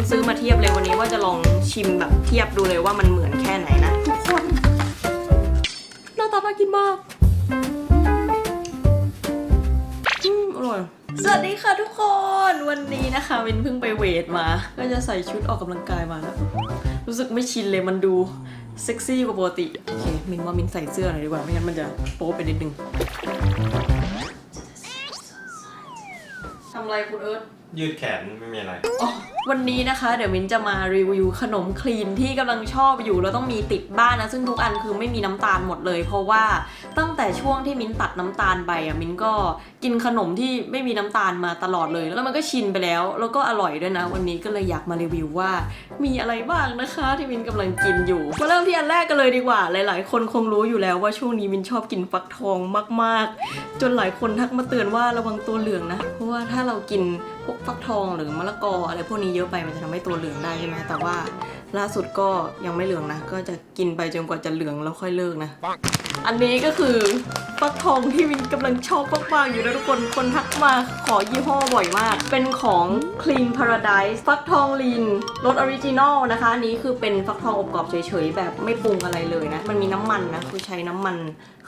นซื้อมาเทียบเลยวันนี้ว่าจะลองชิมแบบเทียบดูเลยว่ามันเหมือนแค่ไหนนะ ทุกคนหน้าตาน่ากินมากอืมอร่อยสวัสดีค่ะทุกคนวันนี้นะคะวินเพิ่งไปเวทมา ก็จะใส่ชุดออกกำลังกายมาแล้ว รู้สึกไม่ชินเลยมันดูเซ็กซี่กว่าปกติ โอเค มินว่ามินใส่เสื้อหน่อยดีกว่าไม่งั้นมันจะโป๊ไปนิดนึงทำอะไรคุณเอิร์ธ ยืดแขนไม่มีอะไร วันนี้นะคะ เดี๋ยวมินจะมารีวิวขนมคลีนที่กำลังชอบอยู่แล้วต้องมีติดบ้านนะ ซึ่งทุกอันคือไม่มีน้ำตาลหมดเลย เพราะว่าตั้งแต่ช่วงที่มินตัดน้ำตาลไปอะมินก็กินขนมที่ไม่มีน้ำตาลมาตลอดเลย แล้วมันก็ชินไปแล้ว แล้วก็อร่อยด้วยนะ วันนี้ก็เลยอยากมารีวิวว่า มีอะไรบ้างนะคะ ที่มินกำลังกินอยู่มาเริ่มที่อันแรกกันเลยดีกว่า หลาย ๆ คนคงรู้อยู่แล้วว่าช่วงนี้มินชอบกินฟักทองมาก ๆ จนหลายคนทักมาเตือนว่าระวังตัวเหลืองนะเพราะว่าถ้าเรากิน วกฟักทองหรือมะละกออะไรพวกนี้เยอะไปมันจะทำให้ตัวเหลืองได้ใช่ไหมแต่ว่าล่าสุดก็ยังไม่เหลืองนะ ก็จะกินไปจนกว่าจะเหลืองแล้วค่อยเลิกนะ อันนี้ก็คือ ฟักทองที่มินกำลังชอบมากๆอยู่นะทุกคนคนทักมาขอยี่ห้อบ่อยมาก เป็นของ Clean Paradise ฟักทองลีนรสออริจินอลนะคะอันนี้คือเป็นฟักทองอบกรอบเฉยๆ แบบไม่ปรุงอะไรเลยนะ มันมีน้ำมันนะ คือใช้น้ำมัน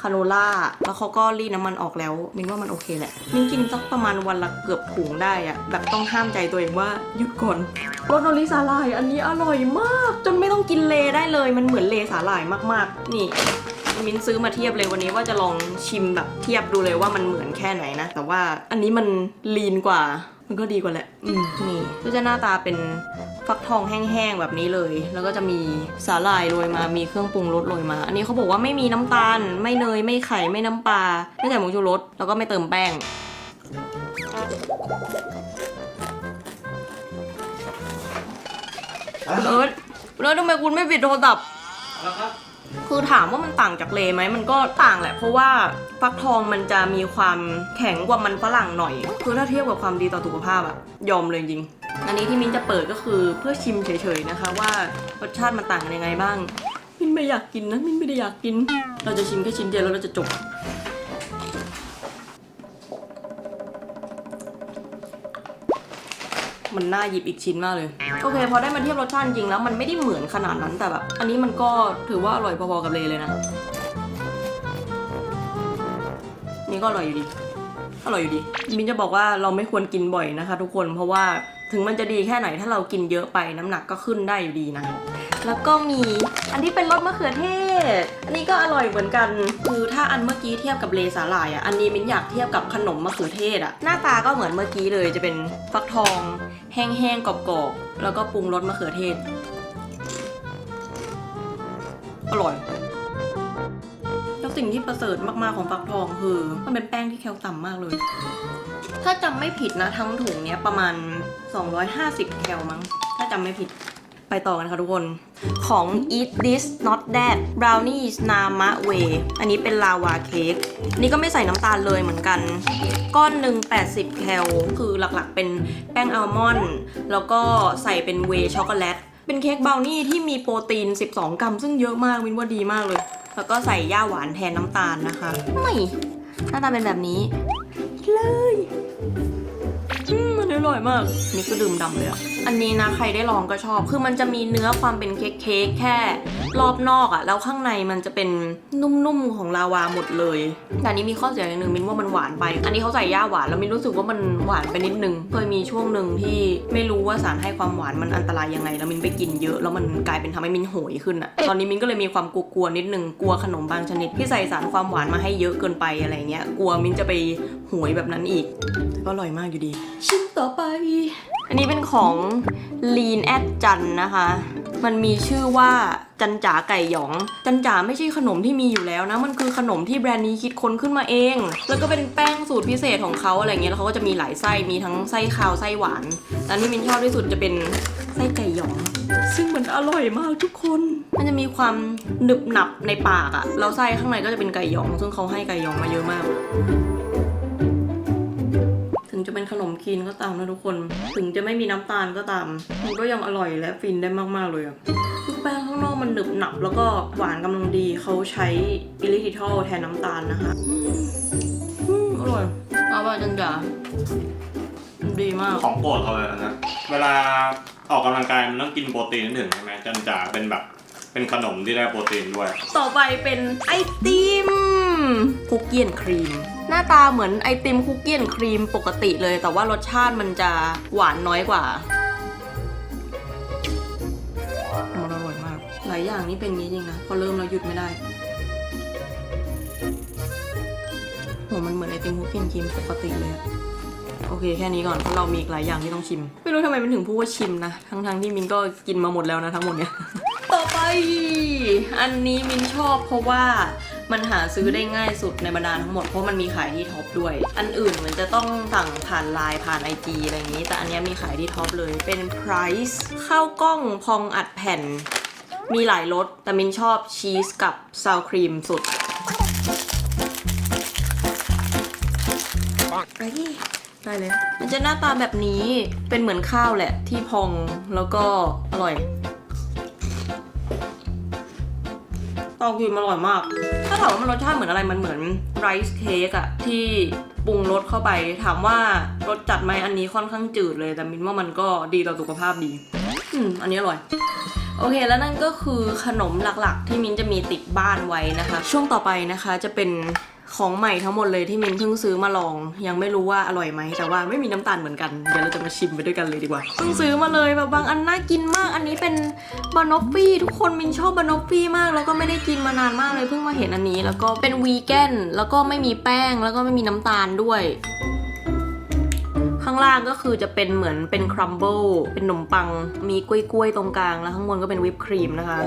คาโนล่า แล้วเขาก็รีดน้ำมันออกแล้ว มินว่ามันโอเคแหละ มินกินสักประมาณวันละเกือบถุงได้อะแบบต้องห้ามใจตัวเองว่าหยุดก่อนรสโนริสาหร่ายอันนี้อร่อยมาก จนไม่ต้องกินเลได้เลย มันเหมือนเลสาหร่ายมากๆ นี่ มิ้นซื้อมาเทียบเลยวันนี้ว่าจะลองชิมแบบเทียบดูเลยว่ามันเหมือนแค่ไหนนะ แต่ว่าอันนี้มันลีนกว่า มันก็ดีกว่าแหละ อืมนี่ก็จะหน้าตาเป็นฟักทองแห้งๆแบบนี้เลย แล้วก็จะมีสาหร่ายโรยมา มีเครื่องปรุงรสโรยมา อันนี้เขาบอกว่าไม่มีน้ำตาล ไม่เนย ไม่ไข่ ไม่น้ำปลา ไม่ใส่ผงชูรส แล้วก็ไม่เติมแป้ง เอิร์ธคุณเอิร์ธทำไมคุณไม่ปิดโทรศัพท์แล้วครับ คือถามว่ามันต่างจากเลไหมมันก็ต่างแหละ เพราะว่าฟักทองมันจะมีความแข็งกว่ามันฝรั่งหน่อย คือถ้าเทียบกับความดีต่อสุขภาพอะยอมเลยจริง อันนี้ที่มินจะเปิดก็คือเพื่อชิมเฉยๆนะคะ ว่ารสชาติมันต่างกันยังไงบ้าง มินไม่อยากกินนะ มินไม่ได้อยากกิน เราจะชิมแค่ชิ้นเดียวแล้วเราจะจบ มันน่าหยิบอีกชิ้นมากเลย โอเค พอได้มาเทียบรสชาติจริงแล้วมันไม่ได้เหมือนขนาดนั้นแต่แบบ อันนี้มันก็ถือว่าอร่อยพอๆกับเลเลยนะ นี่ก็อร่อยอยู่ดี อร่อยอยู่ดี มินจะบอกว่าเราไม่ควรกินบ่อยนะคะ ทุกคน เพราะว่าถึงมันจะดีแค่ไหนถ้าเรากินเยอะไปน้ำหนักก็ขึ้นได้อยู่ดีนะ แล้วก็มีอันที่เป็นรสมะเขือเทศ อันนี้ก็อร่อยเหมือนกัน คือถ้าอันเมื่อกี้เทียบกับเลสาหร่ายอะ อันนี้มินอยากเทียบกับขนมมะเขือเทศอะ หน้าตาก็เหมือนเมื่อกี้เลย จะเป็นฟักทอง แห้งๆกรอบๆ แล้วก็ปรุงรสมะเขือเทศ อร่อย แล้วสิ่งที่ประเสริฐมากๆของฟักทองคือ มันเป็นแป้งที่แคลต่ำมากเลย ถ้าจำไม่ผิดนะทั้งถุงเนี้ยประมาณ 250 แคลมั้ง ถ้าจำไม่ผิด ไปต่อกันค่ะทุกคน ของ Eat This Not That Brownies Nama Way อันนี้เป็นลาวาเค้กนนี้ก็ไม่ใส่น้ำตาลเลยเหมือนกัน ก้อนหนึ่ง80 แคล คือหลักๆเป็นแป้งอัลมอนด์แล้วก็ใส่เป็นเวช็อกโกแลต เป็นเค้กเบราวนี่ที่มีโปรตีน 12 กรัม ซึ่งเยอะมากวินว่าดีมากเลย แล้วก็ใส่ย่าหวานแทนน้ำตาลนะคะ ไม่ หน้าตาเป็นแบบนี้เลย อืมมันอร่อยมาก นี่ก็ดื่มดำเลยอะ อันนี้นะใครได้ลองก็ชอบ คือมันจะมีเนื้อความเป็นเค้กเค้กแค่ รอบนอกอะ แล้วข้างในมันจะเป็นนุ่มๆของลาวาหมดเลย แต่อันนี้มีข้อเสียอย่างหนึ่งมินว่ามันหวานไป อันนี้เขาใส่ย่าหวานแล้วมินรู้สึกว่ามันหวานไปนิดนึง เคยมีช่วงหนึ่งที่ไม่รู้ว่าสารให้ความหวานมันอันตรายยังไง แล้วมินไปกินเยอะ แล้วมันกลายเป็นทำให้มินโหยขึ้นอะ ตอนนี้มินก็เลยมีความกลัวๆนิดนึง กลัวขนมบางชนิดที่ใส่สารความหวานมาให้เยอะเกินไปอะไรเงี้ย กลัวมินจะไป โหยแบบนั้นอีกแต่ก็อร่อยมากอยู่ดี ชิ้นต่อไป อันนี้เป็นของ Lean at จันนะคะ มันมีชื่อว่าจันจ๋าไก่หยอง จันจ๋าไม่ใช่ขนมที่มีอยู่แล้วนะ มันคือขนมที่แบรนด์นี้คิดค้นขึ้นมาเอง แล้วก็เป็นแป้งสูตรพิเศษของเขาอะไรเงี้ย แล้วเขาก็จะมีหลายไส้ มีทั้งไส้คาวไส้หวานแต่อันที่มินชอบที่สุดจะเป็นไส้ไก่หยอง ซึ่งมันอร่อยมากทุกคน มันจะมีความหนึบหนับในปากอะแล้วไส้ข้างในก็จะเป็นไก่หยอง ซึ่งเขาให้ไก่หยองมาเยอะมากถึงจะ เป็นขนมคลีนก็ตามนะทุกคน ถึงจะไม่มีน้ำตาลก็ตาม มันก็ยังอร่อยและฟินได้มากๆเลยอะคือแป้งข้างนอกมันหนึบหนับแล้วก็หวานกำลังดีเขาใช้อิลิทิทอลแทนน้ำตาลนะคะอืมอืมอร่อยเอาไปจันจ๋าอืมดีมาก ของโปรดเขาเลยอันนะ เวลาออกกำลังกายมันต้องกินโปรตีนถึงใช่ไหมจันจ๋าเป็นแบบเป็นขนมที่ได้โปรตีนด้วย ต่อไปเป็นไอติม คุกกี้ครีม หน้าตาเหมือนไอติมคุกกี้ครีมปกติเลย แต่ว่ารสชาติมันจะหวานน้อยกว่ามันอร่อยมาก หลายอย่างนี่เป็นงี้จริงนะพอเริ่มเราหยุดไม่ได้โหมันเหมือนไอติมคุกกี้ครีมปกติเลยโอเคแค่นี้ก่อนเพราะเรามีอีกหลายอย่างที่ต้องชิม ไม่รู้ทำไมมันถึงพูดว่าชิมนะทั้งๆที่มินก็กินมาหมดแล้วนะทั้งหมดเนี่ยต่อไป อันนี้มินชอบเพราะว่า มันหาซื้อได้ง่ายสุดในบรรดาทั้งหมด เพราะมันมีขายที่ท็อปด้วย อันอื่นเหมือนจะต้องสั่งผ่านไลน์ผ่าน IG อะไรอย่างนี้ แต่อันนี้มีขายที่ท็อปเลย เป็น Price ข้าวกล้องพองอัดแผ่น มีหลายรสแต่มินชอบชีสกับซาวครีมสุดไปได้เลย มันจะหน้าตาแบบนี้ เป็นเหมือนข้าวแหละที่พองแล้วก็อร่อย ต้าครีมอร่อยมาก ถ้าถามว่ามันรสชาติเหมือนอะไรมันเหมือนไรซ์เค้กอะที่ปรุงรสเข้าไป ถามว่ารสจัดไหมอันนี้ค่อนข้างจืดเลย แต่มินว่ามันก็ดีต่อสุขภาพดี อืมอันนี้อร่อยโอเค แล้วนั่นก็คือขนมหลักๆ ที่มินจะมีติดบ้านไว้นะคะ ช่วงต่อไปนะคะจะเป็น ของใหม่ทั้งหมดเลยที่มินเพิ่งซื้อมาลอง ยังไม่รู้ว่าอร่อยไหมแต่ว่าไม่มีน้ำตาลเหมือนกันเดี๋ยวเราจะมาชิมไปด้วยกันเลยดีกว่าเพิ่งซื้อมาเลยแบบบางอันน่ากินมาก อันนี้เป็นบานอฟฟี่ทุกคนมินชอบบานอฟฟี่มาก แล้วก็ไม่ได้กินมานานมากเลยเพิ่งมาเห็นอันนี้ แล้วก็เป็นวีแกนแล้วก็ไม่มีแป้งแล้วก็ไม่มีน้ำตาลด้วยข้างล่างก็คือจะเป็นเหมือนเป็นครัมเบิลเป็นขนมปัง มีกล้วยๆตรงกลาง แล้วข้างบนก็เป็นวิปครีมนะคะ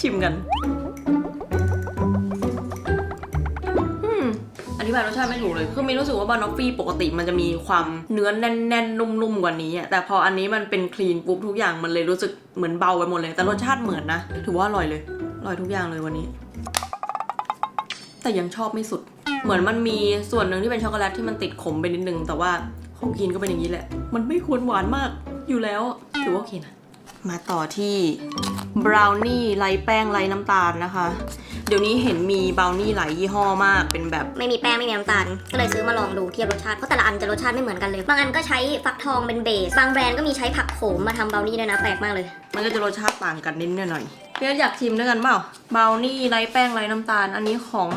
ชิมกัน ธิบายรสชาติไม่ถูกเลย คือมีรู้สึกว่าบานอฟฟี่ปกติมันจะมีความเนื้อแน่นๆ นุ่มๆ กว่านี้อะแต่พออันนี้มันเป็นคลีนปุ๊บทุกอย่างมันเลยรู้สึกเหมือนเบาไปหมดเลย แต่รสชาติเหมือนนะ ถือว่าอร่อยเลย อร่อยทุกอย่างเลยวันนี้ แต่ยังชอบไม่สุด เหมือนมันมีส่วนหนึ่งที่เป็นช็อกโกแลตที่มันติดขมไปนิดนึง แต่ว่าของกินก็เป็นอย่างนี้แหละ มันไม่ควรหวานมากอยู่แล้ว ถือว่าโอเคนะ มาต่อที่บราวนี่ไร้แป้งไร้น้ำตาลนะคะ เดี๋ยวนี้เห็นมีบราวนี่หลายยี่ห้อมากเป็นแบบไม่มีแป้งไม่มีน้ำตาล ก็เลยซื้อมาลองดูเทียบรสชาติ เพราะแต่ละอันจะรสชาติไม่เหมือนกันเลย บางอันก็ใช้ฟักทองเป็นเบส บางแบรนด์ก็มีใช้ผักโขมมาทำเบราวนี่ด้วยนะแปลกมากเลย มันก็จะรสชาติต่างกันนิดหน่อยเพี่อยากชิมด้วยกันเปล่าบราวนี่ไร้แป้งไร้น้ำตาล อันนี้ของ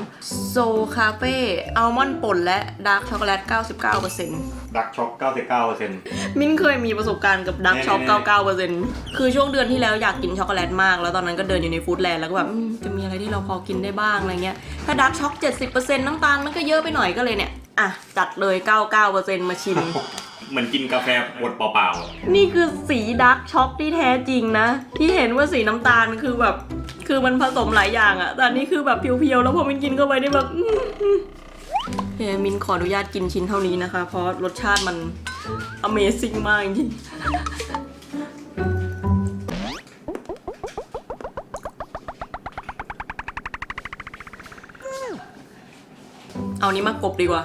โซคาเฟ่อัลมอนด์ป่นและดาร์กช็อกโกแลต 99% ดักช็อก99%มิ้นเคยมีประสบการณ์กับดาร์กช็อกแน่99%คือช่วงเดือนที่แล้วอยากกินช็อกโกแลตมาก แล้วตอนนั้นก็เดินอยู่ในฟู้ดแลนด์แล้วก็แบบอืมจะมีอะไรที่เราพอกินได้บ้างอะไรเงี้ย ถ้าดาร์กช็อก70%น้ำตาลมันก็เยอะไปหน่อยก็เลยเนี่ย อะ จัดเลย 99%มาชิมเหมือนกินกาแฟบดเปล่านี่คือสีดาร์กช็อกที่แท้จริงนะ ที่เห็นว่าสีน้ำตาลคือแบบ คือมันผสมหลายอย่างอะแต่อันนี้คือแบบเพียวๆ แล้วพอมินกินเข้าไปนี่แบบอื้อหือโอ เคมินขออนุญาตกินชิ้นเท่านี้นะคะ เพราะรสชาติมัน Amazing มากจริงเอานี้มากบดีกว่า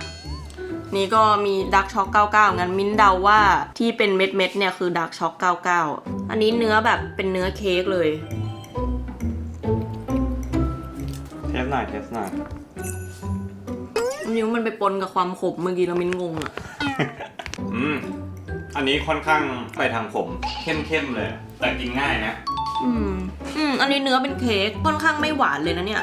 นี่ก็มีดักช็อก99 งั้นมิ้นเดาว่าที่เป็นเม็ดเม็ดๆเนี่ยคือดักช็อก99 อันนี้เนื้อแบบเป็นเนื้อเค้กเลย เทสหน่อยเทสหน่อย นิ้วมันไปปนกับความขมเมื่อกี้แล้วมิ้นงงอะอืมอันนี้ค่อนข้างไปทางขมเข้มๆเลย แต่กินง่ายนะ อืม อืม อันนี้เนื้อเป็นเค้กค่อนข้างไม่หวานเลยนะเนี่ย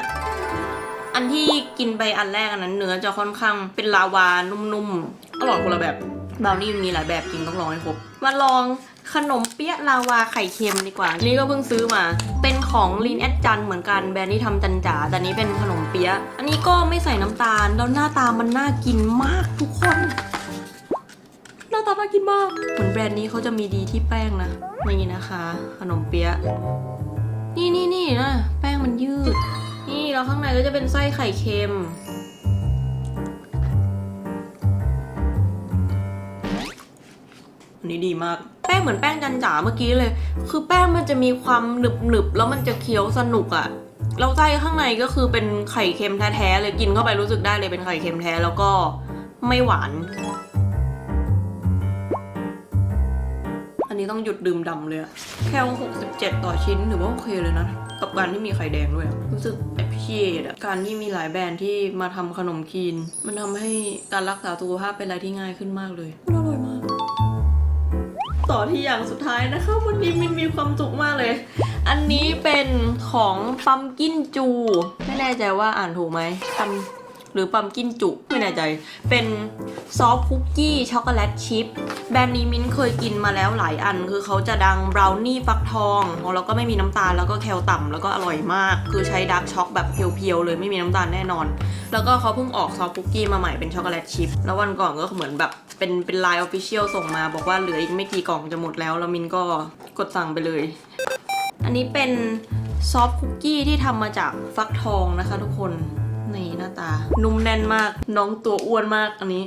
อันที่กินไปอันแรกอันนั้น เนื้อจะค่อนข้างเป็นลาวานุ่มๆ อร่อยคนละแบบบราวนี่มีหลายแบบจริงต้องลองให้ครบ มาลอง ขนมเปี๊ยะลาวาไข่เค็มดีกว่า นี่ก็เพิ่งซื้อมา เป็นของลีนแอดจันเหมือนกันแบรนด์ที่ทำจันจ๋าแต่นนี้เป็นขนมเปี๊ยะ อันนี้ก็ไม่ใส่น้ำตาล แล้วหน้าตามันน่ากินมากทุกคน หน้าตาน่ากินมาก เหมือนแบรนด์นี้เขาจะมีดีที่แป้งนะ นี่นะคะ ขนมเปี๊ยะ นี่นี่นี่นะ แป้งมันยืด นี่แล้วข้างในก็จะเป็นไส้ไข่เค็มอันนี้ดีมาก แป้งเหมือนแป้งจันจ๋าเมื่อกี้เลย คือแป้งมันจะมีความหนึบหนึบแล้วมันจะเคี้ยวสนุกอะแล้วไส้ข้างในก็คือเป็นไข่เค็มแท้ๆเลยกินเข้าไปรู้สึกได้เลยเป็นไข่เค็มแท้แล้วก็ไม่หวาน อันนี้ต้องหยุดดื่มดำเลยแค่67 ต่อชิ้นถือว่าโอเคเลยนะ กับการที่มีไข่แดงด้วย รู้สึก appreciate อะการที่มีหลายแบรนด์ที่มาทำขนมคีน มันทำให้การรักษาสุขภาพเป็นอะไรที่ง่ายขึ้นมากเลยอร่อย ต่อที่อย่างสุดท้ายนะคะ วันนี้มินมีความสุขมากเลย อันนี้เป็นของปัมกินจู ไม่แน่ใจว่าอ่านถูกไหมปัม หรือปัมกินจุไม่แน่ใจ เป็นซอฟคุกกี้ช็อกโกแลตชิพแบรนด์นี้มิ้นเคยกินมาแล้วหลายอัน คือเขาจะดังบราวนี่ฟักทองของเราก็ไม่มีน้ำตาลแล้วก็แคลต่ำแล้วก็อร่อยมาก คือใช้ดาร์กช็อกแบบเพียวๆเลยไม่มีน้ำตาลแน่นอน แล้วก็เขาเพิ่งออกซอฟคุกกี้มาใหม่เป็นช็อกโกแลตชิพแล้ววันก่อนก็เหมือนแบบเป็นเป็นไลน์ออฟฟิเชียลส่งมา บอกว่าเหลืออีกไม่กี่กล่องจะหมดแล้วแล้วมินก็กดสั่งไปเลย อันนี้เป็นซอฟคุกกี้ที่ทำมาจากฟักทองนะคะทุกคน นี่หน้าตา นุ่มแน่นมาก น้องตัวอ้วนมากอันนี้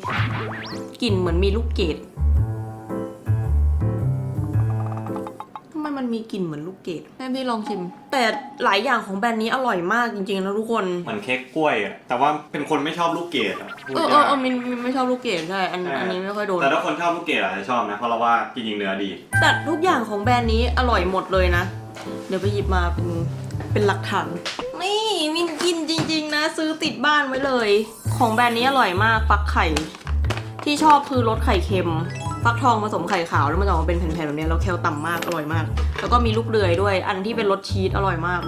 กลิ่นเหมือนมีลูกเกดทำไมมันมีกลิ่นเหมือนลูกเกดแม่พี่ลองชิม แต่หลายอย่างของแบรนด์นี้อร่อยมากจริงๆนะทุกคน เหมือนเค้กกล้วยอะแต่ว่าเป็นคนไม่ชอบลูกเกดอะพูดเออเออยากเออมินมินไม่ชอบลูกเกดใช่อันใช่อันนี้ไม่ค่อยโดน แต่ถ้าคนชอบลูกเกดอาจจะชอบนะเพราะเราว่าจริงๆเนื้อดี แต่ทุกอย่างของแบรนด์นี้อร่อยหมดเลยนะ เดี๋ยวไปหยิบมาเป็นเป็นหลักฐาน นี่มินกินจริงๆนะ ซื้อติดบ้านไว้เลย ของแบรนด์นี้อร่อยมากฟักไข่ ที่ชอบคือรสไข่เค็ม ฟักทองผสมไข่ขาวแล้วมันจะออกมาเป็นแผ่นๆแบบนี้แล้วแคลต่ำมากอร่อยมาก แล้วก็มีลูกเดือยด้วย อันที่เป็นรสชีสอร่อยมาก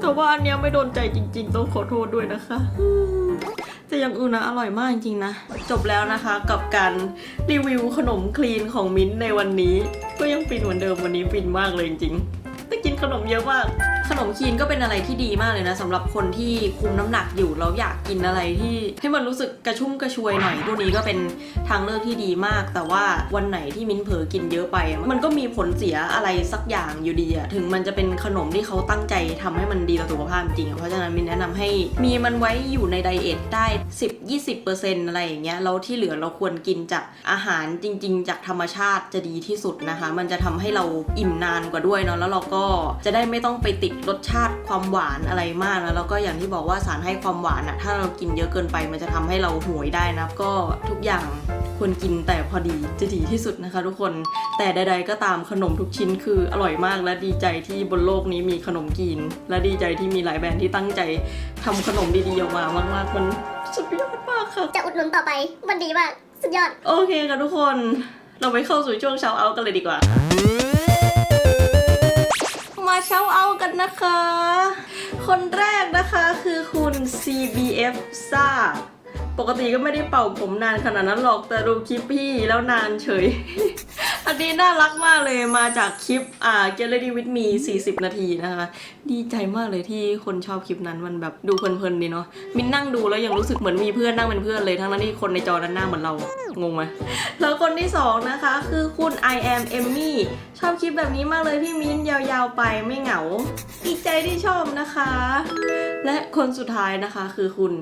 แต่ว่าอันเนี้ยไม่โดนใจจริง ๆ ต้องขอโทษด้วยนะคะอืมแต่อย่างอื่นนะอร่อยมากจริงๆนะ จบแล้วนะคะกับการรีวิวขนมคลีนของมิ้นในวันนี้ ก็ยังฟินเหมือนเดิมวันนี้ฟินมากเลยจริงๆแต่กินขนมเยอะมาก ขนมคีนก็เป็นอะไรที่ดีมากเลยนะสำหรับคนที่คุมน้ำหนักอยู่แล้วอยากกินอะไรที่ให้มันรู้สึกกระชุ่มกระชวยหน่อยพวกนี้ก็เป็นทางเลือกที่ดีมาก แต่ว่าวันไหนที่มิ้นเผลอกินเยอะไป มันก็มีผลเสียอะไรสักอย่างอยู่ดีอะถึงมันจะเป็นขนมที่เขาตั้งใจทำให้มันดีต่อสุขภาพจริงเพราะฉะนั้นมิ้นแนะนำให้มีมันไว้อยู่ในไดเอทได้ 10-20%อะไรอย่างเงี้ยแล้วที่เหลือเราควรกินจากอาหารจริง ๆ จากธรรมชาติจะดีที่สุดนะคะ มันจะทำให้เราอิ่มนานกว่าด้วยเนาะแล้วเราก็จะได้ไม่ต้องไปติดรสชาติความหวานอะไรมากนะแล้วก็อย่างที่บอกว่าสารให้ความหวานอะถ้าเรากินเยอะเกินไปมันจะทำให้เราห่วยได้นะก็ทุกอย่างควรกินแต่พอดีจะดีที่สุดนะคะ ทุกคนแต่ใด ๆ ก็ตามขนมทุกชิ้นคืออร่อยมากและดีใจที่บนโลกนี้มีขนมกิน และดีใจที่มีหลายแบรนด์ที่ตั้งใจทำขนมดีๆออกมามากๆมันสุดยอดมากค่ะจะอุดหนุนต่อไปมันดีมากสุดยอด โอเคค่ะทุกคน เราไปเข้าสู่ช่วงเช้าเอากันเลยดีกว่ามา CBF ซ่าปกติก็ไม่ได้เป่าผมนานขนาดนั้นหรอกแต่ดูคลิปพี่แล้วนานเฉย อันนี้น่ารักมากเลยมาจากคลิปอ่า Get Ready With Me 40 นาทีนะคะ ดีใจมากเลยที่คนชอบคลิปนั้นมันแบบดูเพลินๆดีเนาะมินนั่งดูแล้วยังรู้สึกเหมือนมีเพื่อนนั่งเป็นเพื่อนเลยทั้งนั้นที่คนในจอนั้นหน้าเหมือนเรางงไหมแล้วคนที่สองนะคะคือคุณ I am Emmy ชอบคลิปแบบนี้มากเลยพี่มิ้นยาวๆไปไม่เหงาดีใจที่ชอบนะคะ และคนสุดท้ายนะคะคือคุณ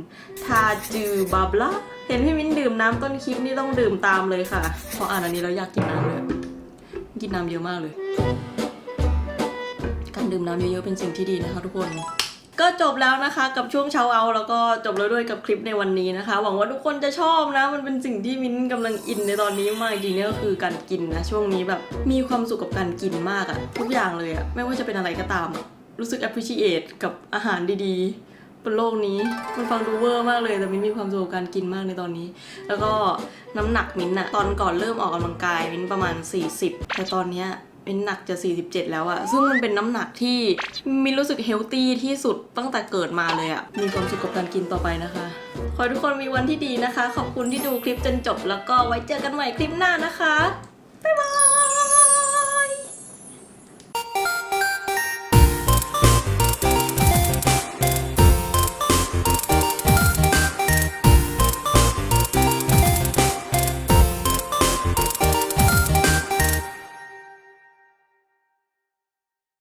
ทาจูบับลาเห็นพี่มิ้นดื่มน้ำต้นคลิปนี่ต้องดื่มตามเลยค่ะเพราะอ่านอันนี้แล้วอยากกินน้ำเลย กินน้ำเยอะมากเลย การดื่มน้ำเยอะๆเป็นสิ่งที่ดีนะคะทุกคน ก็จบแล้วนะคะกับช่วงเช้าเอา แล้วก็จบแล้วด้วยกับคลิปในวันนี้นะคะ หวังว่าทุกคนจะชอบนะ มันเป็นสิ่งที่มิ้นกำลังอินในตอนนี้มากจริงๆก็คือการกินนะช่วงนี้แบบมีความสุขกับการกินมากอะทุกอย่างเลยอะไม่ว่าจะเป็นอะไรก็ตาม รู้สึก appreciate กับอาหารดีๆ บนโลกนี้ มันฟังดูเวอร์มากเลยแต่มิ้นมีความสุขกับการกินมากในตอนนี้ แล้วก็น้ำหนักมิ้นอะตอนก่อนเริ่มออกกำลังกายมิ้นประมาณ 40 แต่ตอนเนี้ยเป็นหนักจะ 47 แล้วอะซึ่งมันเป็นน้ำหนักที่มินรู้สึกเฮลตี้ที่สุดตั้งแต่เกิดมาเลยอะมีความสุขกับการกินต่อไปนะคะ ขอให้ทุกคนมีวันที่ดีนะคะ ขอบคุณที่ดูคลิปจนจบ แล้วก็ไว้เจอกันใหม่คลิปหน้านะคะ บ๊ายบาย